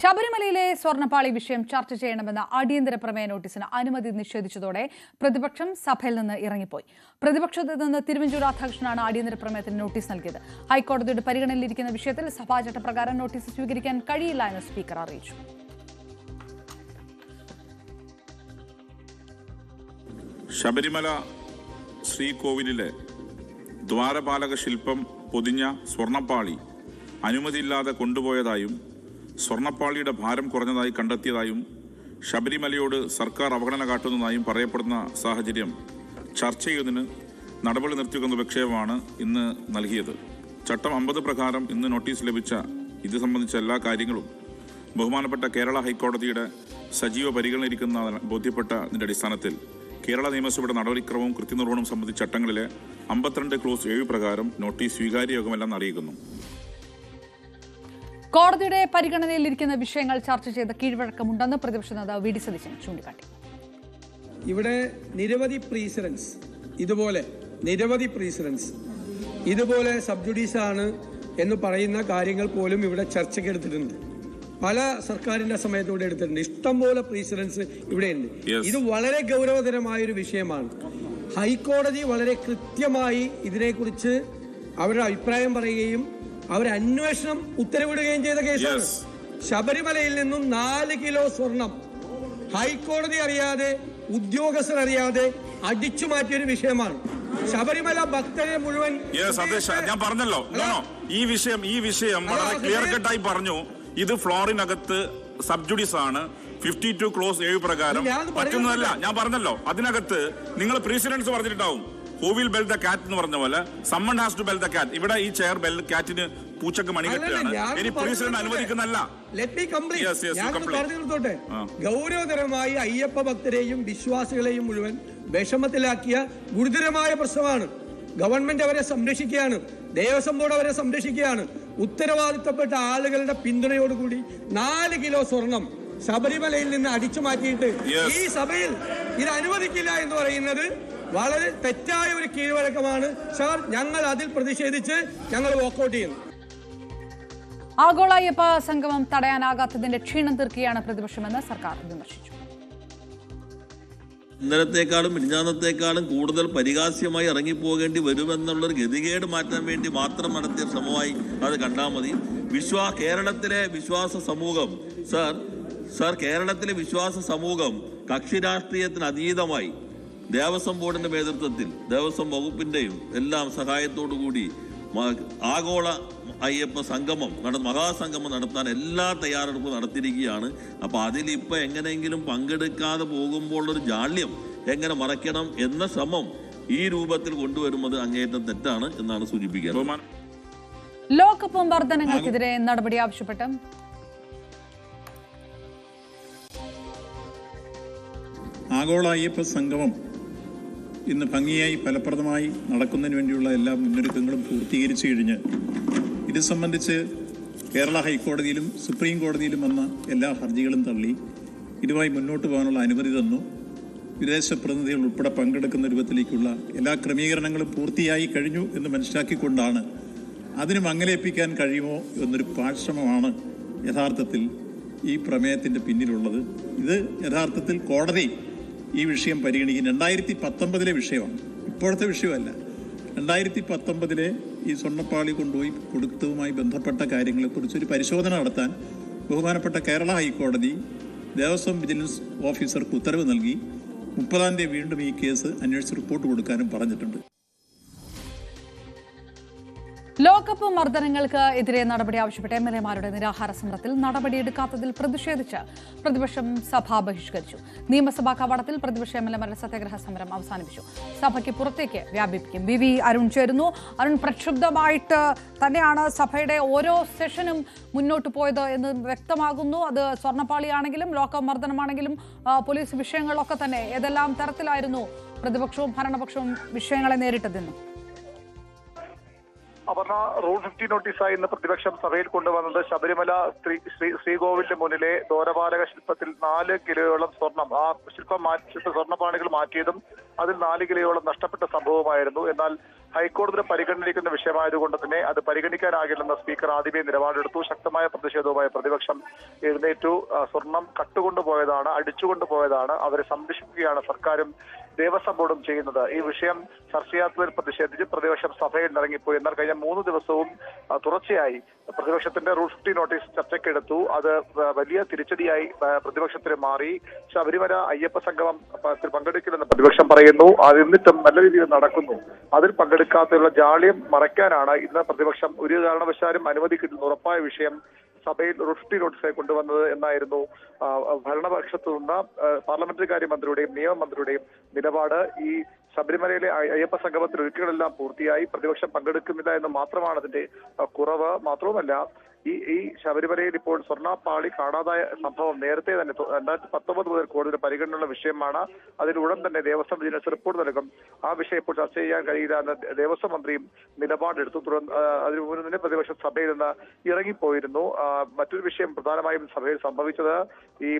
ശബരിമലയിലെ സ്വർണപ്പാളി വിഷയം ചർച്ച ചെയ്യണമെന്ന അടിയന്തര പ്രമേയ നോട്ടീസിന് അനുമതി നിഷേധിച്ചതോടെ പ്രതിപക്ഷം സഭയിൽ നിന്ന് ഇറങ്ങിപ്പോയി. പ്രതിപക്ഷത്തിൽ നിന്ന് തിരുവഞ്ചൂർ രാധാകൃഷ്ണനാണ് അടിയന്തര പ്രമേയത്തിന് നോട്ടീസ് നൽകിയത്. ഹൈക്കോടതിയുടെ പരിഗണനയിലിരിക്കുന്ന വിഷയത്തിൽ സഭാചട്ടപ്രകാരം നോട്ടീസ് സ്വീകരിക്കാൻ കഴിയില്ല എന്ന് സ്പീക്കർ അറിയിച്ചു. ശബരിമല ശ്രീകോവിലിലെ ദ്വാരപാലക ശില്പം പൊതിഞ്ഞ സ്വർണപ്പാളി അനുമതിയില്ലാതെ കൊണ്ടുപോയതായും സ്വർണപ്പാളിയുടെ ഭാരം കുറഞ്ഞതായി കണ്ടെത്തിയതായും ശബരിമലയോട് സർക്കാർ അവഗണന കാട്ടുന്നതായും പറയപ്പെടുന്ന സാഹചര്യം ചർച്ച ചെയ്യുന്നതിന് നടപടി നിർത്തിവെക്കുന്ന വിക്ഷേപമാണ് ഇന്ന് നൽകിയത്. ചട്ടം അമ്പത് പ്രകാരം ഇന്ന് നോട്ടീസ് ലഭിച്ച ഇത് സംബന്ധിച്ച എല്ലാ കാര്യങ്ങളും ബഹുമാനപ്പെട്ട കേരള ഹൈക്കോടതിയുടെ സജീവ പരിഗണനയിരിക്കുന്ന ബോധ്യപ്പെട്ടതിന്റെ അടിസ്ഥാനത്തിൽ. കേരള നിയമസഭയുടെ നടപടിക്രമവും കൃത്യനിർവഹണവും സംബന്ധിച്ച ചട്ടങ്ങളിലെ അമ്പത്തിരണ്ട് ക്ലോസ് ഏഴ് പ്രകാരം നോട്ടീസ് സ്വീകാര്യയോഗമല്ലെന്ന് അറിയിക്കുന്നു. കോടതിയുടെ പരിഗണനയിലിരിക്കുന്ന വിഷയങ്ങൾ ചർച്ച ചെയ്ത കീഴ്വഴക്കമുണ്ടെന്ന് പ്രതിപക്ഷ നേതാവ് വി ഡി സതീശൻ ചൂണ്ടിക്കാട്ടി. ഇവിടെ നിരവധി പ്രീസിഡൻസ് ഇതുപോലെ നിരവധി പ്രീസിഡൻസ് ഇതുപോലെ സബ്ജുഡീസ് ആണ് എന്ന് പറയുന്ന കാര്യങ്ങൾ പോലും ഇവിടെ ചർച്ചയ്ക്ക് എടുത്തിട്ടുണ്ട്. പല സർക്കാരിന്റെ സമയത്ത് ഇവിടെ എടുത്തിട്ടുണ്ട്. ഇഷ്ടംപോലെ പ്രീസിഡൻസ് ഇവിടെയുണ്ട്. ഇത് വളരെ ഗൗരവതരമായ ഒരു വിഷയമാണ്. ഹൈക്കോടതി വളരെ കൃത്യമായി ഇതിനെക്കുറിച്ച് അവരുടെ അഭിപ്രായം പറയുകയും അവർ അന്വേഷണം ഉത്തരവിടുകയും ചെയ്ത കേസാണ്. ശബരിമലയിൽ നിന്നും നാല് കിലോ സ്വർണം ഹൈക്കോടതി അറിയാതെ ഉദ്യോഗസ്ഥർ അറിയാതെ അടിച്ചു മാറ്റിയ ഒരു വിഷയമാണ്. ശബരിമല ഭക്തരെ മുഴുവൻ ഞാൻ പറഞ്ഞല്ലോ. ഈ വിഷയം ഈ വിഷയം വളരെ ക്ലിയർ കട്ടായി പറഞ്ഞു. ഇത് ഫ്ലോറിനകത്ത് സബ്ജുഡീസ് ആണ്. ഫിഫ്റ്റി ടു ക്ലോസ് ഏഴ് പ്രകാരം പറ്റുന്നതല്ല. ഞാൻ പറഞ്ഞല്ലോ. അതിനകത്ത് നിങ്ങൾ പ്രീസിഡൻസ് പറഞ്ഞിട്ടുണ്ടാവും. ഹൂ വിൽ ബെൽ ദ കാറ്റ് എന്ന് പറഞ്ഞ പോലെ someone has to bell the cat. ഇവിടെ ഈ ചെയർ ബെൽ കാറ്റിന് പൂച്ചക്ക് മണി കെട്ടുകയാണ്. ഇനി president അനുവദിക്കുന്നല്ല let me complete Yes, yes, you ഞാൻ complete. പറഞ്ഞു നിർത്തോട്ടെ ആ. ഗൗരവതരമായി അയ്യപ്പ ഭക്തരെയും വിശ്വാസികളെയും മുഴുവൻ വിഷമത്തിലാക്കിയ ഗുരുതരമായ പ്രശ്നമാണ്. ഗവൺമെന്റ് അവരെ സംരക്ഷിക്കുകയാണ്. ദേവസ്വം ബോർഡ് അവരെ സംരക്ഷിക്കുകയാണ്. ഉത്തരവാദിത്തപ്പെട്ട ആളുകളുടെ പിന്തുണയോടുകൂടി നാല് കിലോ സ്വർണം ശബരിമലയിൽ നിന്ന് അടിച്ചു മാറ്റിയിട്ട് ഈ സഭയിൽ ഇത് അനുവദിക്കില്ല എന്ന് പറയുന്നത് വളരെ തെറ്റായ ഒരു കീഴ്വഴക്കമാണ്. സാർ ഞങ്ങൾ അതിൽ പ്രതിഷേധിച്ച് ഞങ്ങൾ വോക്കൗട്ട് ചെയ്യുന്നു ആഗോള അയ്യപ്പ സംഗമം തടയാനാകാത്തതിന്റെ ക്ഷീണം തീർക്കുകയാണ് പ്രതിപക്ഷമെന്ന് സർക്കാർ വിമർശിച്ചു. ഇന്നലത്തേക്കാളും മിനിഞ്ഞാന്നത്തേക്കാളും കൂടുതൽ പരിഹാസ്യമായി ഇറങ്ങിപ്പോകേണ്ടി വരുമെന്നുള്ളൊരു ഗതികേട് മാറ്റാൻ വേണ്ടി മാത്രം നടത്തിയ ശ്രമമായി അത് കണ്ടാൽ മതി. വിശ്വാ കേരളത്തിലെ വിശ്വാസ സമൂഹം സാർ സാർ കേരളത്തിലെ വിശ്വാസ സമൂഹം കക്ഷി രാഷ്ട്രീയത്തിന് അതീതമായി ദേവസ്വം ബോർഡിന്റെ നേതൃത്വത്തിൽ ദേവസ്വം വകുപ്പിന്റെയും എല്ലാം സഹായത്തോടു കൂടി ആഗോള അയ്യപ്പ സംഗമം നട മഹാസംഗമം നടത്താൻ എല്ലാ തയ്യാറെടുപ്പും നടത്തിയിരിക്കുകയാണ്. അപ്പൊ അതിലിപ്പോ ഇപ്പൊ എങ്ങനെയെങ്കിലും പങ്കെടുക്കാതെ പോകുമ്പോൾ ഒരു ജാള്യം എങ്ങനെ മറയ്ക്കണം എന്ന ശ്രമം ഈ രൂപത്തിൽ കൊണ്ടുവരുന്നത് അങ്ങേയറ്റം തെറ്റാണ് എന്നാണ് സൂചിപ്പിക്കുന്നത്. ലോകകപ്പ് വർധനങ്ങൾക്കെതിരെ നടപടി ആവശ്യപ്പെട്ട് ആഗോള അയ്യപ്പ സംഗമം ഇന്ന് ഭംഗിയായി ഫലപ്രദമായി നടക്കുന്നതിന് വേണ്ടിയുള്ള എല്ലാ മുന്നൊരുക്കങ്ങളും പൂർത്തീകരിച്ചു കഴിഞ്ഞ് ഇത് സംബന്ധിച്ച് കേരള ഹൈക്കോടതിയിലും സുപ്രീം കോടതിയിലും വന്ന എല്ലാ ഹർജികളും തള്ളി ഇതുമായി മുന്നോട്ട് പോകാനുള്ള അനുമതി തന്നു. വിദേശ പ്രതിനിധികൾ ഉൾപ്പെടെ പങ്കെടുക്കുന്ന രൂപത്തിലേക്കുള്ള എല്ലാ ക്രമീകരണങ്ങളും പൂർത്തിയായി കഴിഞ്ഞു എന്ന് മനസ്സിലാക്കിക്കൊണ്ടാണ് അതിന് മങ്ങലേൽപ്പിക്കാൻ കഴിയുമോ എന്നൊരു പാഴ്ശ്രമമാണ് യഥാർത്ഥത്തിൽ ഈ പ്രമേയത്തിന്റെ പിന്നിലുള്ളത്. ഇത് യഥാർത്ഥത്തിൽ കോടതി ഈ വിഷയം പരിഗണിക്കുന്നത് രണ്ടായിരത്തി പത്തൊമ്പതിലെ വിഷയമാണ്. ഇപ്പോഴത്തെ വിഷയമല്ല. രണ്ടായിരത്തി പത്തൊമ്പതിലെ ഈ സ്വർണപ്പാളി കൊണ്ടുപോയി കൊടുത്തതുമായി ബന്ധപ്പെട്ട കാര്യങ്ങളെക്കുറിച്ച് ഒരു പരിശോധന നടത്താൻ ബഹുമാനപ്പെട്ട കേരള ഹൈക്കോടതി ദേവസ്വം വിജിലൻസ് ഓഫീസർക്ക് ഉത്തരവ് നൽകി. മുപ്പതാം തീയതി വീണ്ടും ഈ കേസ് അന്വേഷിച്ച് റിപ്പോർട്ട് കൊടുക്കാനും പറഞ്ഞിട്ടുണ്ട്. ലോകകപ്പ് മർദ്ദനങ്ങൾക്ക് എതിരെ നടപടി ആവശ്യപ്പെട്ട് എം എൽ എമാരുടെ നിരാഹാര സമരത്തിൽ നടപടിയെടുക്കാത്തതിൽ പ്രതിഷേധിച്ച് പ്രതിപക്ഷം സഭ ബഹിഷ്കരിച്ചു. നിയമസഭാ കവാടത്തിൽ പ്രതിപക്ഷ എം എൽ എമാരുടെ സത്യാഗ്രഹ സമരം അവസാനിപ്പിച്ചു. സഭയ്ക്ക് പുറത്തേക്ക് വ്യാപിപ്പിക്കും. വി വി അരുൺ ചേരുന്നു. അരുൺ പ്രക്ഷുബ്ധമായിട്ട് തന്നെയാണ് സഭയുടെ ഓരോ സെഷനും മുന്നോട്ട് പോയത് എന്ന് വ്യക്തമാകുന്നു. അത് സ്വർണപ്പാളിയാണെങ്കിലും ലോകകപ്പ് മർദ്ദനമാണെങ്കിലും പോലീസ് വിഷയങ്ങളൊക്കെ തന്നെ ഏതെല്ലാം തരത്തിലായിരുന്നു പ്രതിപക്ഷവും ഭരണപക്ഷവും വിഷയങ്ങളെ നേരിട്ടതെന്നും. അപർണ റൂൾ ഫിഫ്റ്റി നോട്ടീസായി ഇന്ന് പ്രതിപക്ഷം സഭയിൽ കൊണ്ടുവന്നത് ശബരിമല ശ്രീ ശ്രീ ശ്രീകോവിലിന് മുന്നിലെ ദോരപാലക ശില്പത്തിൽ നാല് കിലോയോളം സ്വർണം ആ ശില്പം മാറ്റി സ്വർണപാണികൾ മാറ്റിയതും അതിൽ നാല് കിലോയോളം നഷ്ടപ്പെട്ട സംഭവമായിരുന്നു. എന്നാൽ ഹൈക്കോടതി പരിഗണിക്കുന്ന വിഷയമായതുകൊണ്ട് തന്നെ അത് പരിഗണിക്കാനാകില്ലെന്ന് സ്പീക്കർ ആദ്യമേ നിലപാടെടുത്തു. ശക്തമായ പ്രതിഷേധവുമായി പ്രതിപക്ഷം എഴുന്നേറ്റു. സ്വർണം കട്ടുകൊണ്ടുപോയതാണ് അടിച്ചുകൊണ്ടുപോയതാണ്. അവരെ സംരക്ഷിക്കുകയാണ് സർക്കാരും ദേവസ്വം ബോർഡും ചെയ്യുന്നത്. ഈ വിഷയം ചർച്ച ചെയ്യാത്തതിൽ പ്രതിഷേധിച്ച് പ്രതിപക്ഷം സഭയിൽ ഇറങ്ങിപ്പോയി എന്നാൽ കഴിഞ്ഞ മൂന്ന് ദിവസവും തുടർച്ചയായി പ്രതിപക്ഷത്തിന്റെ റൂൾ ഫിഫ്റ്റി നോട്ടീസ് ചർച്ചയ്ക്കെടുത്തു. അത് വലിയ തിരിച്ചടിയായി പ്രതിപക്ഷത്തിന് മാറി. ശബരിമല അയ്യപ്പ സംഗമം പങ്കെടുക്കില്ലെന്ന് പ്രതിപക്ഷം പറയുന്നു. അത് എന്നിട്ടും നല്ല രീതിയിൽ നടക്കുന്നു. അതിൽ പങ്കെടുക്കാത്തതിനുള്ള ജാള്യം മറയ്ക്കാനാണ് ഇന്ന് പ്രതിപക്ഷം ഒരു കാരണവശാലും അനുവദിക്കില്ലെന്ന് ഉറപ്പായ വിഷയം സഭയിൽ റുഷ്ടി നോട്ടീസായി കൊണ്ടുവന്നത് എന്നായിരുന്നു ആ, ഭരണപക്ഷത്തു നിന്ന് പാർലമെന്ററി കാര്യമന്ത്രിയുടെയും നിയമമന്ത്രിയുടെയും നിലപാട്. ഈ ശബരിമലയിലെ അയ്യ- അയ്യപ്പ സംഗമത്തിൽ ഒരുക്കുകളെല്ലാം പൂർത്തിയായി. പ്രതിപക്ഷം പങ്കെടുക്കുന്നില്ല എന്ന് മാത്രമാണ് അതിന്റെ കുറവ്. മാത്രവുമല്ല ഈ ഈ ശബരിമലയിൽ ഇപ്പോൾ സ്വർണപ്പാളി കാണാതായ സംഭവം നേരത്തെ തന്നെ രണ്ടായിരത്തി പത്തൊമ്പത് മുതൽ കൂടുതൽ പരിഗണനയുള്ള വിഷയമാണ്. അതിൽ ഉടൻ തന്നെ ദേവസ്വം ബിജിനസ് റിപ്പോർട്ട് നൽകും. ആ വിഷയം ഇപ്പോൾ ചർച്ച ചെയ്യാൻ കഴിയില്ല എന്ന് ദേവസ്വം മന്ത്രിയും നിലപാടെടുത്തു. തുടർന്ന് അതിനു മുമ്പ് തന്നെ പ്രതിപക്ഷം സഭയിൽ നിന്ന് ഇറങ്ങിപ്പോയിരുന്നു. മറ്റൊരു വിഷയം പ്രധാനമായും സഭയിൽ സംഭവിച്ചത് ഈ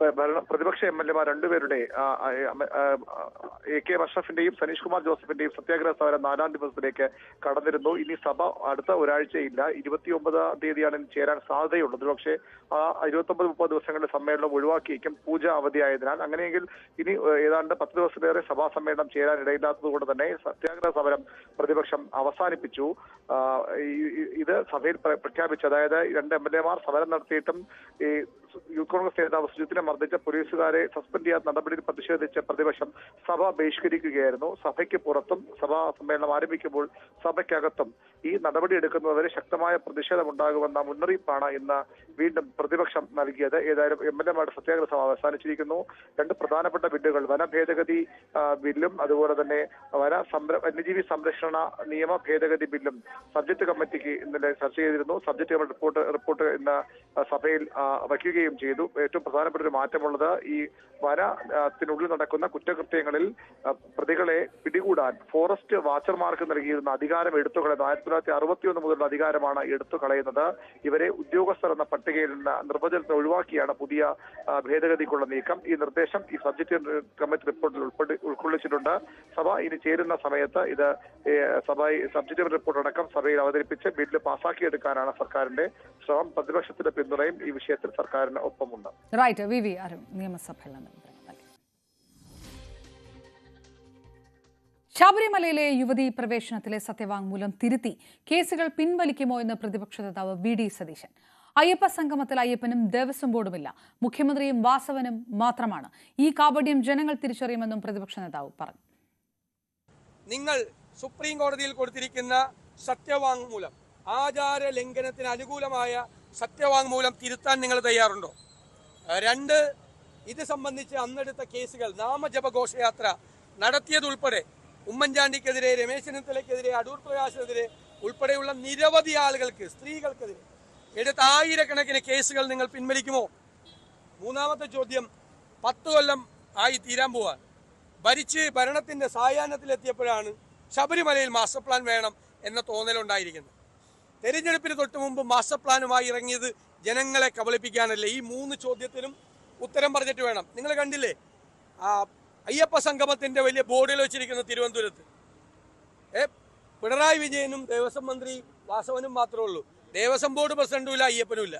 പ്രതിപക്ഷ എം എൽ എമാർ രണ്ടുപേരുടെ എ കെ അഷ്റഫിന്റെയും സനീഷ് കുമാർ ജോസഫിന്റെയും സത്യാഗ്രഹ സമരം നാലാം ദിവസത്തിലേക്ക് കടന്നിരുന്നു. ഇനി സഭ അടുത്ത ഒരാഴ്ചയില്ല. ഇരുപത്തിയൊമ്പതാം തീയതിയാണ് ചേരാൻ സാധ്യതയുള്ളത് പക്ഷേ ആ ഇരുപത്തൊമ്പത് മുപ്പത് ദിവസങ്ങളുടെ സമ്മേളനം ഒഴിവാക്കിയേക്കും പൂജ അവധിയായതിനാൽ. അങ്ങനെയെങ്കിൽ ഇനി ഏതാണ്ട് പത്ത് ദിവസത്തിലേറെ സഭാ സമ്മേളനം ചേരാൻ ഇടയില്ലാത്തതുകൊണ്ട് തന്നെ സത്യാഗ്രഹ സമരം പ്രതിപക്ഷം അവസാനിപ്പിച്ചു. ഇത് സഭയിൽ പ്ര- പ്രഖ്യാപിച്ചു അതായത് രണ്ട് എം എൽ എമാർ സമരം നടത്തിയിട്ടും ഈ യൂത്ത് കോൺഗ്രസ് നേതാവ് സുജിത്തിനെ മർദ്ദിച്ച പോലീസുകാരെ സസ്പെൻഡ് ചെയ്യാത്ത നടപടിയിൽ പ്രതിഷേധിച്ച് പ്രതിപക്ഷം സഭ ബഹിഷ്കരിക്കുകയായിരുന്നു. സഭയ്ക്ക് പുറത്തും സഭാ സമ്മേളനം ആരംഭിക്കുമ്പോൾ സഭയ്ക്കകത്തും ഈ നടപടി എടുക്കുന്നതുവരെ ശക്തമായ പ്രതിഷേധമുണ്ടാകുമെന്ന മുന്നറിയിപ്പാണ് ഇന്ന് വീണ്ടും പ്രതിപക്ഷം നൽകിയത്. ഏതായാലും എം എൽ എമാരുടെ സത്യാഗ്രഹം അവസാനിച്ചിരിക്കുന്നു. രണ്ട് പ്രധാനപ്പെട്ട ബില്ലുകൾ വന ഭേദഗതി ബില്ലും അതുപോലെ തന്നെ വന സംര വന്യജീവി സംരക്ഷണ നിയമ ഭേദഗതി ബില്ലും സബ്ജക്ട് കമ്മിറ്റിക്ക് ഇന്നലെ ചർച്ച ചെയ്തിരുന്നു. സബ്ജക്ട് കമ്മിറ്റി റിപ്പോർട്ട് റിപ്പോർട്ട് ഇന്ന് സഭയിൽ വയ്ക്കുകയും ചെയ്തു. ഏറ്റവും പ്രധാനപ്പെട്ട ഒരു മാറ്റമുള്ളത്. ഈ വനത്തിനുള്ളിൽ നടക്കുന്ന കുറ്റകൃത്യങ്ങളിൽ പ്രതികളെ പിടികൂടാൻ ഫോറസ്റ്റ് വാച്ചർമാർക്ക് നൽകിയിരുന്ന അധികാരം എടുത്തു കളയുന്നത് ആയിരത്തി തൊള്ളായിരത്തി അറുപത്തിയൊന്ന് മുതലുള്ള അധികാരമാണ് എടുത്തു കളയുന്നത് ഇവരെ ഉദ്യോഗസ്ഥർ എന്ന പട്ടികയിൽ നിന്ന് നിർവചനത്തെ ഒഴിവാക്കിയാണ് പുതിയ ഭേദഗതിക്കുള്ള നീക്കം. ഈ നിർദ്ദേശം ഈ സബ്ജക്ട് കമ്മിറ്റി റിപ്പോർട്ടിൽ ഉൾപ്പെടെ ഉൾക്കൊള്ളിച്ചിട്ടുണ്ട്. സഭ ഇനി ചേരുന്ന സമയത്ത് ഇത് സഭ സബ്ജക്ട് റിപ്പോർട്ട് അടക്കം സഭയിൽ അവതരിപ്പിച്ച് ബില്ല് പാസാക്കിയെടുക്കാനാണ് സർക്കാരിന്റെ ശ്രമം. പ്രതിപക്ഷത്തിന്റെ പിന്തുണയും ഈ വിഷയത്തിൽ സർക്കാരിന് ഒപ്പമുണ്ട്. റൈറ്റ് നിയമസഭയിൽ ശബരിമലയിലെ യുവതി പ്രവേശനത്തിലെ സത്യവാങ്മൂലം തിരുത്തി കേസുകൾ പിൻവലിക്കുമോ എന്ന് പ്രതിപക്ഷ നേതാവ് വി ഡി സതീശൻ. അയ്യപ്പ സംഗമത്തിൽ അയ്യപ്പനും ദേവസ്വം ബോർഡുമില്ല. മുഖ്യമന്ത്രിയും വാസവനും മാത്രമാണ്. ഈ കാപട്യം ജനങ്ങൾ തിരിച്ചറിയുമെന്നും പ്രതിപക്ഷ നേതാവ് പറഞ്ഞു. നിങ്ങൾ സുപ്രീം കോടതിയിൽ കൊടുത്തിരിക്കുന്ന സത്യവാങ്മൂലം ആചാര ലംഘനത്തിന് അനുകൂലമായ സത്യവാങ്മൂലം തിരുത്താൻ നിങ്ങൾ തയ്യാറുണ്ടോ? രണ്ട് ഇത് സംബന്ധിച്ച് അന്നെടുത്ത കേസുകൾ നാമജപ ഘോഷയാത്ര നടത്തിയതുൾപ്പെടെ ഉമ്മൻചാണ്ടിക്കെതിരെ രമേശ് ചെന്നിത്തലയ്ക്കെതിരെ അടൂർ പ്രകാശിനെതിരെ ഉൾപ്പെടെയുള്ള നിരവധി ആളുകൾക്ക് സ്ത്രീകൾക്കെതിരെ എടുത്ത ആയിരക്കണക്കിന് കേസുകൾ നിങ്ങൾ പിൻവലിക്കുമോ? മൂന്നാമത്തെ ചോദ്യം പത്ത് കൊല്ലം ആയി തീരാൻ പോവാൻ ഭരിച്ച് ഭരണത്തിന്റെ സായാഹ്നത്തിലെത്തിയപ്പോഴാണ് ശബരിമലയിൽ മാസ്റ്റർ പ്ലാൻ വേണം എന്ന തോന്നലുണ്ടായിരിക്കുന്നത്. തെരഞ്ഞെടുപ്പിന് തൊട്ട് മുമ്പ് മാസ്റ്റർ പ്ലാനുമായി ഇറങ്ങിയത് ജനങ്ങളെ കബളിപ്പിക്കാനല്ലേ? ഈ മൂന്ന് ചോദ്യത്തിനും ഉത്തരം പറഞ്ഞിട്ട് വേണം. നിങ്ങൾ കണ്ടില്ലേ? അയ്യപ്പ സംഗമത്തിന്റെ വലിയ ബോർഡിൽ വെച്ചിരിക്കുന്ന തിരുവനന്തപുരത്ത്. ഏ പിണറായി വിജയനും ദേവസ്വം മന്ത്രി വാസവനും മാത്രമേ ഉള്ളൂ. ദേവസ്വം ബോർഡ് പ്രസിഡന്റും ഇല്ല അയ്യപ്പനും ഇല്ല.